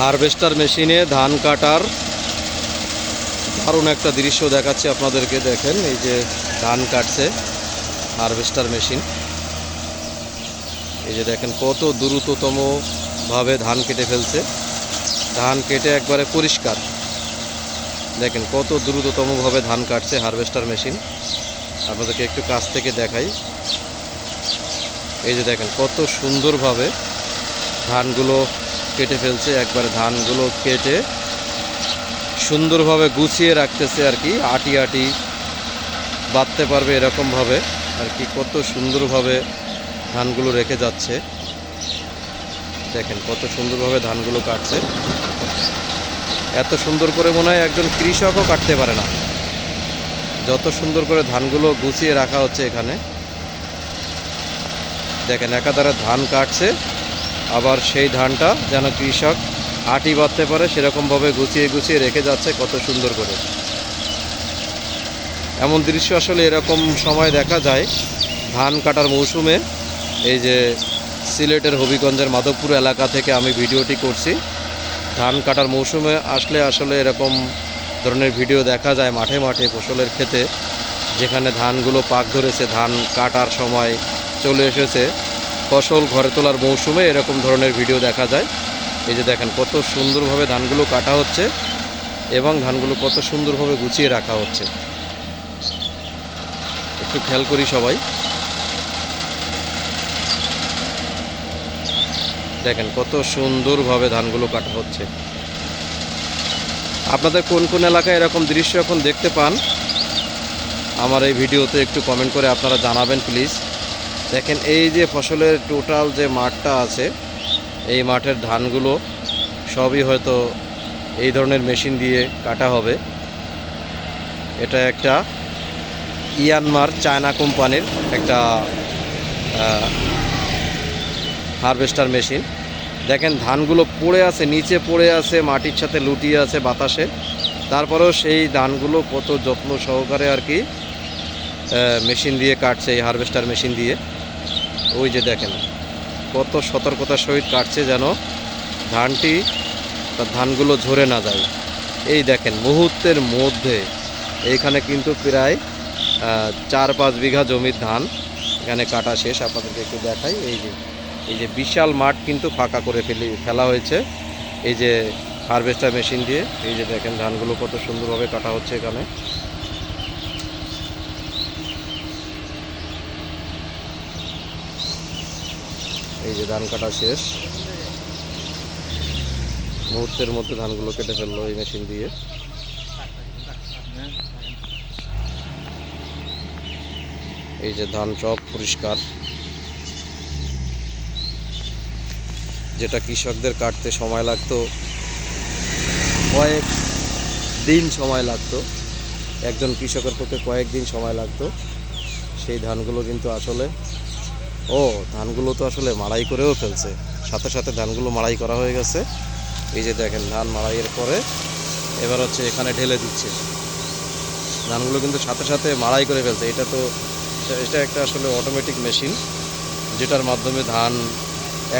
Harvester মেশিনে ধান কাটার দারুণ একটা দৃশ্য দেখাচ্ছে আপনাদেরকে, দেখেন, এই যে ধান কাটছে হারভেস্টার মেশিন। এই যে দেখেন, কত দ্রুততম ভাবে ধান কেটে ফেলছে। ধান কেটে একবারে পরিষ্কার। দেখেন, কত দ্রুততম ভাবে ধান কাটছে হারভেস্টার মেশিন। আপনাদেরকে একটু কাছ থেকে দেখাই। এই যে দেখেন, কত সুন্দরভাবে ধানগুলো কেটে ফেলছে, একবারে ধানগুলো কেটে সুন্দরভাবে গুছিয়ে রাখতেছে আর কি, আটি আটি বাঁধতে পারবে এরকমভাবে, আর কি কত সুন্দরভাবে ধানগুলো রেখে যাচ্ছে। দেখেন কত সুন্দরভাবে ধানগুলো কাটছে। এত সুন্দর করে মনে হয় একজন কৃষকও কাটতে পারে না। যত সুন্দর করে ধানগুলো গুছিয়ে রাখা হচ্ছে এখানে। দেখেন একাধারে ধান কাটছে। আবার সেই ধানটা যেন কৃষক আটি বাঁধতে পারে, সেরকমভাবে গুছিয়ে গুছিয়ে রেখে যাচ্ছে, কত সুন্দর করে। এমন দৃশ্য আসলে এরকম সময় দেখা যায় ধান কাটার মৌসুমে। এই যে সিলেটের হবিগঞ্জের মাধবপুর এলাকা থেকে আমি ভিডিওটি করছি। ধান কাটার মৌসুমে আসলে আসলে এরকম ধরনের ভিডিও দেখা যায় মাঠে মাঠে ফসলের ক্ষেতে, যেখানে ধানগুলো পাক ধরেছে, ধান কাটার সময় চলে এসেছে। ফসল ঘরে তোলার মৌসুমে এরকম ধরনের ভিডিও দেখা যায়। এই যে দেখেন কত সুন্দরভাবে ধানগুলো কাটা হচ্ছে এবং ধানগুলো কত সুন্দরভাবে গুছিয়ে রাখা হচ্ছে। একটু খেয়াল করি সবাই। দেখেন কত সুন্দরভাবে ধানগুলো কাটা হচ্ছে। আপনাদের কোন কোন এলাকায় এরকম দৃশ্য এখন দেখতে পান? আমার এই ভিডিওতে একটু কমেন্ট করে আপনারা জানাবেন প্লিজ দেখেন, এই যে ফসলের টোটাল যে মাঠটা আছে, এই মাঠের ধানগুলো সবই হয়তো এই ধরনের মেশিন দিয়ে কাটা হবে। এটা একটা ইয়ানমার চায়না কোম্পানির একটা হারভেস্টার মেশিন দেখেন, ধানগুলো পড়ে আছে, নিচে পড়ে আছে, মাটির সাথে লুটিয়ে আছে বাতাসে। তারপরেও সেই ধানগুলো কত যত্ন সহকারে আর কি মেশিন দিয়ে কাটছে, এই হারভেস্টার মেশিন দিয়ে। ওই যে দেখেন, কত সতর্কতার সহিত কাটছে যেন ধানটি, তার ধানগুলো ঝরে না যায়। এই দেখেন, মুহূর্তের মধ্যে এইখানে কিন্তু প্রায় চার পাঁচ বিঘা জমির ধান এখানে কাটা শেষ। আপনাদেরকে একটু দেখাই, এই যে এই যে বিশাল মাঠ কিন্তু ফাঁকা করে ফেলি, ফেলা হয়েছে। এই যে হারভেস্টার মেশিন দিয়ে, এই যে দেখেন, ধানগুলো কত সুন্দরভাবে কাটা হচ্ছে এখানে। এই যে ধান কাটা শেষ। মুহূর্তের মধ্যে ধানগুলো কেটে ফেলল এই মেশিন দিয়ে। এই যে ধান সব পরিষ্কার। যেটা কৃষকদের কাটতে সময় লাগতো, কয়েক দিন সময় লাগতো। একজন কৃষকের পক্ষে কয়েকদিন সময় লাগতো। সেই ধানগুলো কিন্তু আসলে ও, ধানগুলো তো আসলে মাড়াই করেও ফেলছে। সাথে সাথে ধানগুলো মাড়াই করা হয়ে গেছে। এই যে দেখেন, ধান মাড়াইয়ের পরে এবার হচ্ছে এখানে ঢেলে দিচ্ছে। ধানগুলো কিন্তু সাথে সাথে মাড়াই করে ফেলছে। এটা তো, এটা একটা আসলে অটোমেটিক মেশিন যেটার মাধ্যমে ধান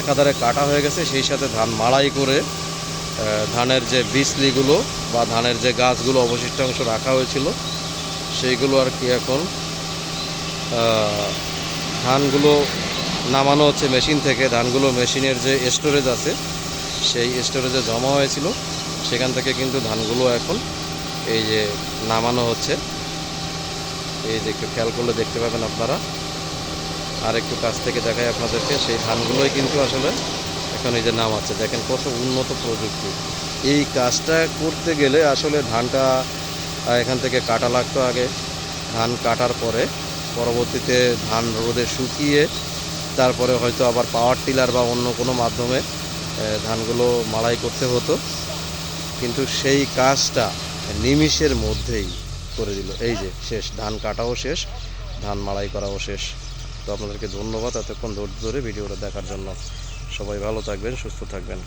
একাধারে কাটা হয়ে গেছে। সেই সাথে ধান মাড়াই করে ধানের যে বিচলিগুলো বা ধানের যে গাছগুলো অবশিষ্টাংশ রাখা হয়েছিল, সেইগুলো আর কি এখন ধানগুলো নামানো হচ্ছে মেশিন থেকে। ধানগুলো মেশিনের যে স্টোরেজ আছে, সেই স্টোরেজে জমা হয়েছিল। সেখান থেকে কিন্তু ধানগুলো এখন এই যে নামানো হচ্ছে। এই যে একটু খেয়াল করলে দেখতে পাবেন আপনারা। আর একটু কাছ থেকে দেখাই আপনাদেরকে, সেই ধানগুলোই কিন্তু আসলে এখন এই যে নাম আছে দেখেন কত উন্নত প্রযুক্তি। এই কাজটা করতে গেলে আসলে ধানটা এখান থেকে কাটা লাগতো আগে। ধান কাটার পরে পরবর্তীতে ধান রোদে শুকিয়ে তারপরে হয়তো আবার পাওয়ার টিলার বা অন্য কোনো মাধ্যমে ধানগুলো মাড়াই করতে হতো। কিন্তু সেই কাজটা নিমিষের মধ্যেই করে দিল। এই যে শেষ, ধান কাটাও শেষ, ধান মাড়াই করাও শেষ। তো আপনাদেরকে ধন্যবাদ এতক্ষণ ধৈর্য ধরে ভিডিওটা দেখার জন্য। সবাই ভালো থাকবেন, সুস্থ থাকবেন।